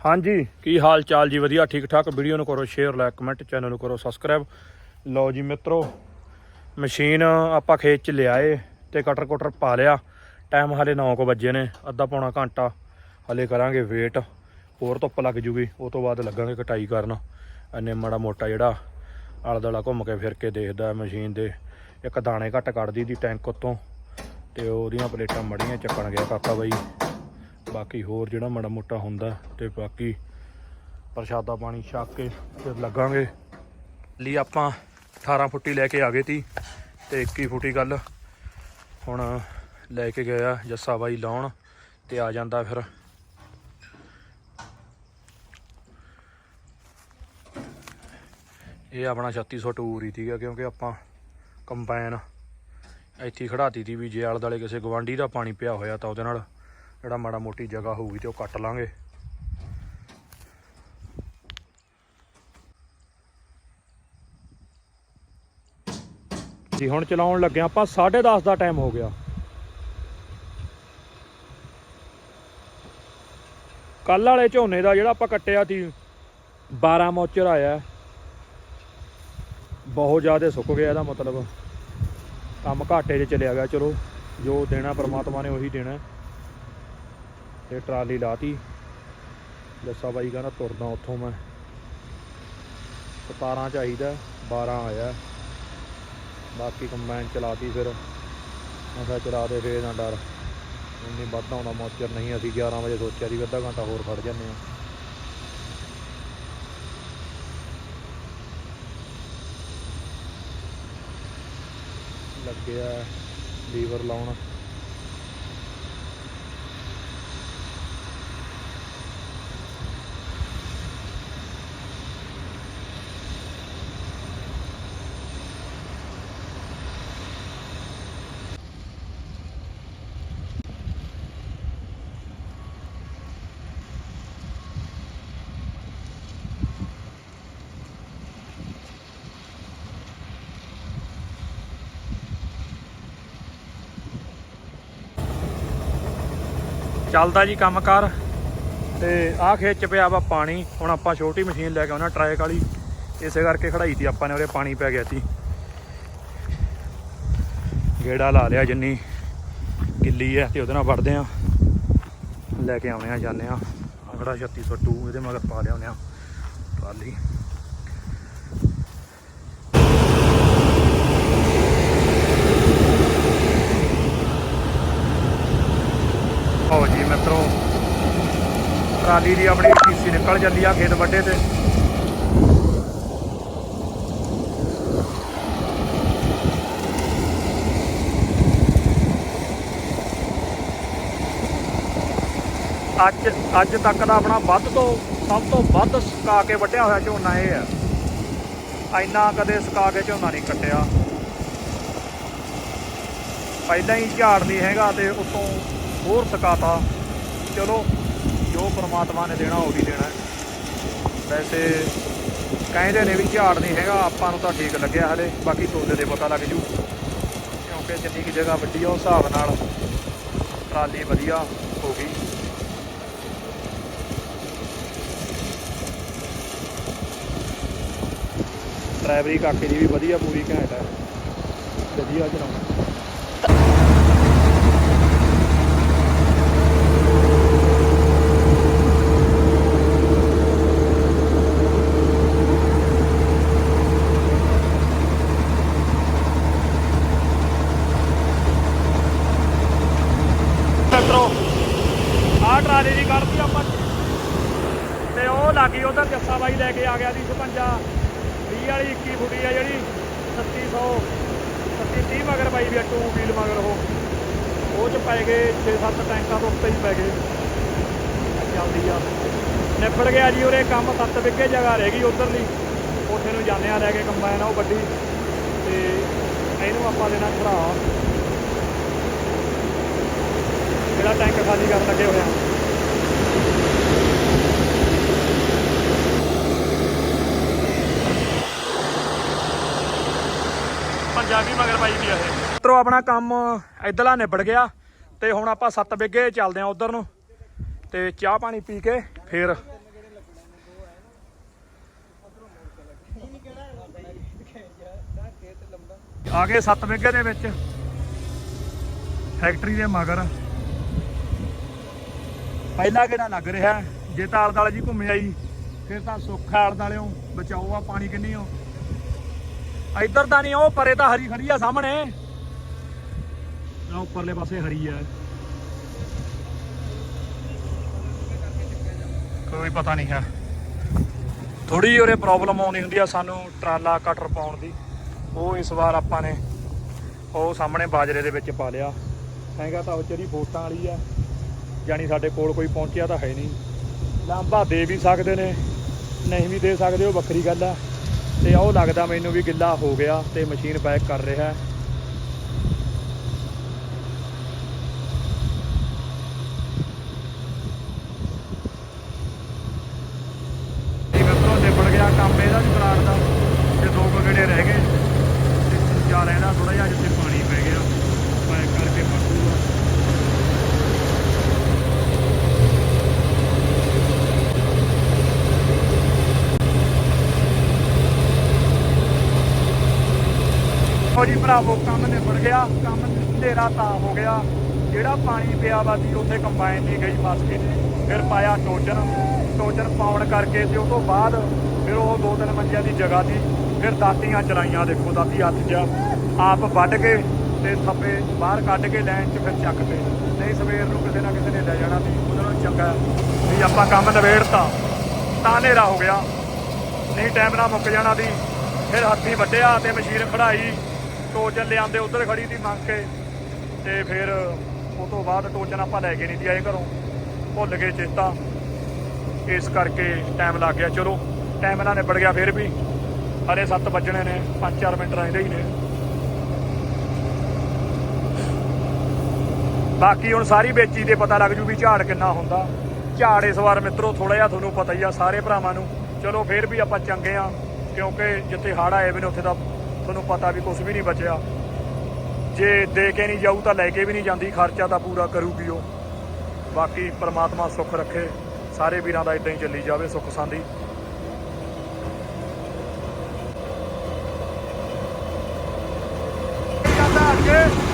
ਹਾਂਜੀ। ਕੀ ਹਾਲ ਚਾਲ ਜੀ? ਵਧੀਆ, ਠੀਕ ਠਾਕ। ਵੀਡੀਓ ਨੂੰ ਕਰੋ ਸ਼ੇਅਰ ਲਾਈਕ ਕਮੈਂਟ ਚੈਨਲ ਨੂੰ ਕਰੋ ਸਬਸਕ੍ਰਾਈਬ ਲਓ ਜੀ ਮਿੱਤਰੋ ਮਸ਼ੀਨ ਆਪਾਂ ਖੇਤ ਚ ਲਿਆਏ ਤੇ ਕਟਰ ਕੁਟਰ ਪਾ ਲਿਆ। ਟਾਈਮ ਹਲੇ 9:00 ਵਜੇ ਨੇ, ਅੱਧਾ ਪੌਣਾ ਘੰਟਾ। ਹਲੇ ਕਰਾਂਗੇ ਵੇਟ ਹੋਰ ਧੁੱਪ ਲੱਗ ਜੂਗੀ, ਉਹ ਤੋਂ ਬਾਅਦ ਲੱਗਾਂਗੇ ਕਟਾਈ ਕਰਨ। ਐਨੇ ਮਾੜਾ ਮੋਟਾ ਜਿਹੜਾ ਆਲਾ ਦਾਲਾ ਘੁੰਮ ਕੇ ਫਿਰ ਕੇ ਦੇਖਦਾ ਮਸ਼ੀਨ ਦੇ। ਇੱਕ ਦਾਣੇ ਘੱਟ ਕੱਢਦੀ ਦੀ ਟੈਂਕ ਉੱਤੋਂ, ਤੇ ਉਹਦੀਆਂ ਪਲੇਟਾਂ ਮੜੀਆਂ ਚੱਕਣ ਗਿਆ ਕਾਕਾ ਬਾਈ। ਬਾਕੀ ਹੋਰ ਜਿਹੜਾ ਮਾੜਾ ਮੋਟਾ ਹੁੰਦਾ ਤੇ ਬਾਕੀ ਪ੍ਰਸ਼ਾਦਾ ਪਾਣੀ ਛੱਕ ਕੇ ਫਿਰ ਲੱਗਾਂਗੇ। ਲਈ ਆਪਾਂ 18 ਫੁੱਟੀ ਲੈ ਕੇ ਆ ਗਏ ਤੀ ਤੇ 21 ਫੁੱਟੀ ਗੱਲ ਹੁਣ ਲੈ ਕੇ ਗਿਆ ਜੱਸਾ ਬਾਈ ਲਾਉਣ ਤੇ ਆ ਜਾਂਦਾ ਫਿਰ। ਇਹ ਆਪਣਾ 3600 ਟੂਰ ਹੀ ਸੀਗਾ ਕਿਉਂਕਿ ਆਪਾਂ ਕੰਬਾਈਨ ਇੱਥੇ ਹੀ ਖੜਾਤੀ ਤੀ ਵੀ ਜੇ ਆਲੇ ਦੁਆਲੇ ਕਿਸੇ ਗਵਾਂਢੀ ਦਾ ਪਾਣੀ ਪਿਆ ਹੋਇਆ ਤਾਂ ਉਹਦੇ ਨਾਲ ਜਿਹੜਾ ਮਾੜਾ ਮੋਟੀ ਜਗ੍ਹਾ ਹੋਊਗੀ ਤੇ ਉਹ ਕੱਟ ਲਾਂਗੇ। ਜੀ, ਹੁਣ ਚਲਾਉਣ ਲੱਗੇ ਆਪਾਂ 10:30 ਦਾ ਟਾਈਮ ਹੋ ਗਿਆ। ਕੱਲ ਵਾਲੇ ਝੋਨੇ ਦਾ ਜਿਹੜਾ ਆਪਾਂ ਕੱਟਿਆ ਸੀ 12 ਮੋਚਰ ਆਇਆ। ਬਹੁਤ ਜ਼ਿਆਦਾ ਸੁੱਕ ਗਿਆ ਇਹਦਾ ਮਤਲਬ। ਕੰਮ ਘਾਟੇ 'ਚ ਚਲਿਆ ਗਿਆ, ਚਲੋ, ਜੋ ਦੇਣਾ ਪ੍ਰਮਾਤਮਾ ਨੇ ਉਹੀ ਦੇਣਾ। ਤੇ ਟਰਾਲੀ ਲਾਤੀ। ਜੱਸਾ ਬਾਈ ਕਹਿੰਦਾ ਤੁਰਦਾ ਉੱਥੋਂ ਮੈਂ। 17 ਚਾਹੀਦਾ 12 ਆਇਆ। ਬਾਕੀ ਕੰਬਾਈਨ ਚਲਾਤੀ ਫਿਰ। ਮੈਂ ਕਿਹਾ ਚਲਾ ਦੇ, ਫੇਰ ਨਾ ਡਰ। ਇੰਨੀ ਵੱਧ ਆਉਂਦਾ ਮੋਚਰ ਨਹੀਂ। ਅਸੀਂ 11 ਵਜੇ ਸੋਚਿਆ ਸੀ ਵੀ ਅੱਧਾ ਘੰਟਾ ਹੋਰ ਖੜ ਜਾਂਦੇ ਆ ਲੱਗਿਆ ਲੀਵਰ ਲਾਉਣ। ਚੱਲਦਾ ਜੀ ਕੰਮਕਾਰ। ਤੇ ਆਹ ਖੇਤ ਚ ਪਿਆ ਵਾ ਪਾਣੀ। ਹੁਣ ਆਪਾਂ ਛੋਟੀ ਮਸ਼ੀਨ ਲੈ ਕੇ ਆਉਣਾ, ਟਰੈਕ ਵਾਲੀ। ਇਸੇ ਕਰਕੇ ਖੜਾਈ ਤੀ ਆਪਾਂ ਨੇ, ਉਰੇ ਪਾਣੀ ਪੈ ਗਿਆ ਸੀ ਗੇੜਾ ਲਾ ਲਿਆ ਜਿੰਨੀ ਗਿੱਲੀ ਹੈ ਤੇ ਉਹਦੇ ਨਾਲ ਵੜਦੇ ਆ। ਲੈ ਕੇ ਆਉਣੇ ਆ, ਜਾਂਦੇ ਆ। ਆਗੜਾ 3602 ਇਹਦੇ ਮਗਰ ਪਾ ਲਿਆਉਣੇ ਆ। ਟਰਾਲੀ ਆਓ ਜੀ ਮਿੱਤਰੋ ਟਰਾਲੀ ਦੀ ਆਪਣੀ ਟੀਸੀ ਨਿਕਲ ਜਾਂਦੀ ਆ ਖੇਤ ਵੱਡੇ ਤੇ। ਅੱਜ ਅੱਜ ਤੱਕ ਦਾ ਆਪਣਾ ਵੱਧ ਤੋਂ, ਸਭ ਤੋਂ ਵੱਧ ਸੁਕਾ ਕੇ ਵੱਢਿਆ ਹੋਇਆ ਝੋਨਾ ਇਹ ਆ। ਇੰਨਾ ਕਦੇ ਸੁਕਾ ਕੇ ਝੋਨਾ ਨਹੀਂ ਕੱਟਿਆ। ਪਹਿਲਾਂ ਹੀ ਝਾੜ ਨਹੀਂ ਹੈਗਾ ਤੇ ਉਤੋਂ ਹੋਰ ਸੁਕਾਤਾ। ਚਲੋ ਜੋ ਪ੍ਰਮਾਤਮਾ ਨੇ ਦੇਣਾ ਉਹ ਵੀ ਦੇਣਾ ਵੈਸੇ ਕਹਿੰਦੇ ਨੇ ਵੀ ਝਾੜ ਨਹੀਂ ਹੈਗਾ, ਆਪਾਂ ਨੂੰ ਤਾਂ ਠੀਕ ਲੱਗਿਆ ਹਲੇ, ਬਾਕੀ ਤੋਲੇ ਦੇ ਪਤਾ ਲੱਗ ਜੂ। ਕਿਉਂਕਿ ਜਿੰਨੀ ਕੀ ਜਗ੍ਹਾ ਵੱਡੀ ਆ, ਉਸ ਹਿਸਾਬ ਨਾਲ ਟਰਾਲੀ ਵਧੀਆ ਹੋ ਗਈ। ਡਰਾਈਵਰੀ ਕਾਕੇ ਦੀ ਵੀ ਵਧੀਆ ਪੂਰੀ ਘੈਂਟ ਹੈ। ਵਧੀਆ ਚਲਾਉਣਾ ਮਿੱਤਰੋ ਆਹ ਟਰਾਲੀ ਦੀ ਕੱਢਤੀ ਆਪਾਂ ਤੇ ਉਹ ਲਾਗੀ ਉਧਰ ਜੱਸਾ ਬਾਈ ਲੈ ਕੇ ਆ ਗਿਆ ਸੀ 56 20 ਵਾਲੀ 21 ਫੁੱਟੀ ਆ ਜਿਹੜੀ 3700 3730 ਮਗਰ ਬਾਈ ਵੀ ਟੂ ਵੀਲ ਮਗਰ ਉਹ। ਉਹ ਚ ਪੈ ਗਏ 6-7 ਟੈਂਕਾਂ ਤੋਂ ਉੱਤੇ ਹੀ ਪੈ ਗਏ। ਚੱਲਦੀ ਆ। ਨਿਬੜ ਗਿਆ ਜੀ ਉਰੇ, ਕੰਮ 7 ਵਿਗੇ ਜਗ੍ਹਾ ਰਹਿ ਗਈ ਉਧਰਲੀ। ਉੱਥੇ ਨੂੰ ਜਾਂਦੇ ਰਹਿ ਕੇ ਕੰਬਾਈਨ ਆ ਉਹ ਵੱਡੀ। ਤੇ ਇਹਨੂੰ ਆਪਾਂ ਦੇਣਾ ਭਰਾ। ਜਿਹੜਾ ਟੈਂਕ ਖਾਲੀ ਕਰਨ ਲੱਗੇ ਹੋਇਆ ਬਾਈ ਦੀ ਇਹ। ਮਿੱਤਰੋ, ਆਪਣਾ ਕੰਮ ਇਧਰਲਾ ਨਿਬੜ ਗਿਆ ਤੇ ਹੁਣ ਆਪਾਂ ਸੱਤ ਬਿੱਗੇ ਚੱਲਦੇ ਆ ਉਧਰ ਨੂੰ ਤੇ ਚਾਹ ਪਾਣੀ ਪੀ ਕੇ ਫੇਰ ਆ ਗਏ ਸੱਤ ਬਿੱਗੇ ਦੇ ਵਿੱਚ। ਫੈਕਟਰੀ ਦੇ ਮਗਰ। ਪਹਿਲਾ ਕਿਹੜਾ ਲੱਗ ਰਿਹਾ? ਜੇ ਤਾਂ ਆਲੇ ਜੀ ਘੁੰਮਿਆ ਜੀ ਫਿਰ ਤਾਂ ਸੁੱਖਾ ਆਲੇ ਦਾਲਿਓ ਬਚਾਓ ਆ ਪਾਣੀ ਕਿੰਨੀ ਹੋ ਇੱਧਰ ਤਾਂ ਨਹੀਂ, ਉਹ ਪਰੇ ਤਾਂ ਹਰੀ ਖੜੀ ਆ ਸਾਹਮਣੇ। ਆ ਉੱਪਰਲੇ ਪਾਸੇ ਹਰੀ ਆ। ਕੋਈ ਪਤਾ ਨਹੀਂ ਹੈ। ਥੋੜੀ ਉਹਰੇ ਪ੍ਰੋਬਲਮ ਆਉਂਦੀ ਹੁੰਦੀ ਆ ਸਾਨੂੰ ਟਰਾਲਾ ਕਟਰ ਪਾਉਣ ਦੀ। ਉਹ ਇਸ ਵਾਰ ਆਪਾਂ ਨੇ ਉਹ ਸਾਹਮਣੇ ਬਾਜਰੇ ਦੇ ਵਿੱਚ ਪਾ ਲਿਆ। ਹੈਗਾ ਤਾਂ ਉਹ ਜਿਹੜੀ ਵੋਟਾਂ ਵਾਲੀ ਆ ਜਾਨੀ ਸਾਡੇ ਕੋਲ ਕੋਈ ਪਹੁੰਚਿਆ ਤਾਂ ਹੈ ਨਹੀਂ। ਲਾਂਭਾ ਦੇ ਵੀ ਸਕਦੇ ਨੇ, ਨਹੀਂ ਵੀ ਦੇ ਸਕਦੇ, ਉਹ ਵੱਖਰੀ ਗੱਲ ਆ। ਤੇ ਉਹ ਲੱਗਦਾ ਮੈਨੂੰ ਵੀ ਗਿੱਲਾ ਹੋ ਗਿਆ ਤੇ ਮਸ਼ੀਨ ਪੈਕ ਕਰ ਰਿਹਾ ਹੈ ਇਹ ਮਿੱਤਰੋ ਨਿਬੜ ਗਿਆ ਕੰਮ ਇਹਦਾ ਵੀ ਪਲਾਟ ਦਾ ਤੇ ਦੋ ਕੁ ਗੇੜੇ ਰਹਿ ਗਏ ਤੇ ਜਾ ਲੈਣਾ ਥੋੜਾ ਜਿਹਾ ਜਿੱਥੇ ਪਾਣੀ ਪੈ ਗਿਆ ਪੈਕ ਕਰਕੇ ਪੱਟੂਗਾ ਉਹ ਜੀ ਭਰਾਵੋ ਕੰਮ ਨਿਬੜ ਗਿਆ, ਕੰਮ ਹਨੇਰਾ ਤਾਂ ਹੋ ਗਿਆ। ਜਿਹੜਾ ਪਾਣੀ ਪਿਆ ਵਾ ਸੀ ਉੱਥੇ ਕੰਬਾਈਨ ਦੀ ਗਈ ਫਸ ਕੇ। ਫਿਰ ਪਾਇਆ ਟੋਚਨ ਟੋਚਨ ਪਾਉਣ ਕਰਕੇ ਤੇ ਉਹ ਤੋਂ ਬਾਅਦ ਫਿਰ ਉਹ ਦੋ ਤਿੰਨ ਮੰਜਿਆਂ ਦੀ ਜਗ੍ਹਾ ਸੀ। ਫਿਰ ਦਾਤੀਆਂ ਚਲਾਈਆਂ, ਦੇਖੋ ਦਾਤੀ ਹੱਥ 'ਚ ਆਪ ਵੱਢ ਕੇ ਤੇ ਥੱਪੇ ਬਾਹਰ ਕੱਢ ਕੇ ਲੈਣ 'ਚ ਫਿਰ ਚੱਕ ਤੇ। ਨਹੀਂ ਸਵੇਰ ਨੂੰ ਕਿਸੇ ਨਾ ਕਿਸੇ ਨੇ ਲੈ ਜਾਣਾ ਸੀ, ਉਹਨਾਂ ਨੂੰ ਚੰਗਾ ਵੀ ਆਪਾਂ ਕੰਮ ਨਿਬੇੜਤਾ। ਤਾਂ ਹਨੇਰਾ ਹੋ ਗਿਆ। ਨਹੀਂ ਟਾਈਮ ਨਾਲ ਮੁੱਕ ਜਾਣਾ ਸੀ। ਫਿਰ ਹੱਥੀਂ ਵੱਢਿਆ ਤੇ ਮਸ਼ੀਨ ਖੜਾਈ ਟੋਚਨ ਲਿਆਂਦੇ, ਉਧਰ ਖੜੀ ਸੀ ਮੰਗ ਕੇ ਤੇ ਫਿਰ ਉਹ ਤੋਂ ਬਾਅਦ ਟੋਚਨ ਆਪਾਂ ਲੈ ਕੇ ਨਹੀਂ ਦੀ ਆਏ ਘਰੋਂ। ਭੁੱਲ ਗਏ ਚੇਤਾ। ਇਸ ਕਰਕੇ ਟਾਈਮ ਲੱਗ ਗਿਆ। ਚਲੋ ਟਾਈਮ ਨਾਲ ਨਿਬੜ ਗਿਆ ਫਿਰ ਵੀ। ਹਰੇ 7 ਵੱਜਣੇ ਨੇ 5-4 ਮਿੰਟ ਰਹਿੰਦੇ ਹੀ ਨੇ। ਬਾਕੀ ਹੁਣ ਸਾਰੀ ਵੇਚੀ ਦੇ ਪਤਾ ਲੱਗ ਜੂ ਵੀ ਝਾੜ ਕਿੰਨਾ ਹੁੰਦਾ। ਝਾੜ ਇਸ ਵਾਰ ਮਿੱਤਰੋ ਥੋੜਾ ਜਿਹਾ ਤੁਹਾਨੂੰ ਪਤਾ ਹੀ ਆ ਸਾਰੇ ਭਰਾਵਾਂ ਨੂੰ। ਚਲੋ ਫਿਰ ਵੀ ਆਪਾਂ ਚੰਗੇ ਆ, ਕਿਉਂਕਿ ਜਿੱਥੇ ਹੜ ਆਏ ਵੀ ਨੇ, ਉੱਥੇ ਤਾਂ ਤੁਹਾਨੂੰ ਪਤਾ ਵੀ ਕੁਝ ਵੀ ਨਹੀਂ ਬਚਿਆ। ਜੇ ਦੇ ਕੇ ਨਹੀਂ ਜਾਊ ਤਾਂ ਲੈ ਕੇ ਵੀ ਨਹੀਂ ਜਾਂਦੀ, ਖਰਚਾ ਤਾਂ ਪੂਰਾ ਕਰੂਗੀ ਉਹ। ਬਾਕੀ ਪ੍ਰਮਾਤਮਾ ਸੁੱਖ ਰੱਖੇ, ਸਾਰੇ ਵੀਰਾਂ ਦਾ ਇਦਾਂ ਹੀ ਚੱਲੀ ਜਾਵੇ ਸੁੱਖ ਸਾਂਦੀ ਜਾਂਦਾ ਅੱਗੇ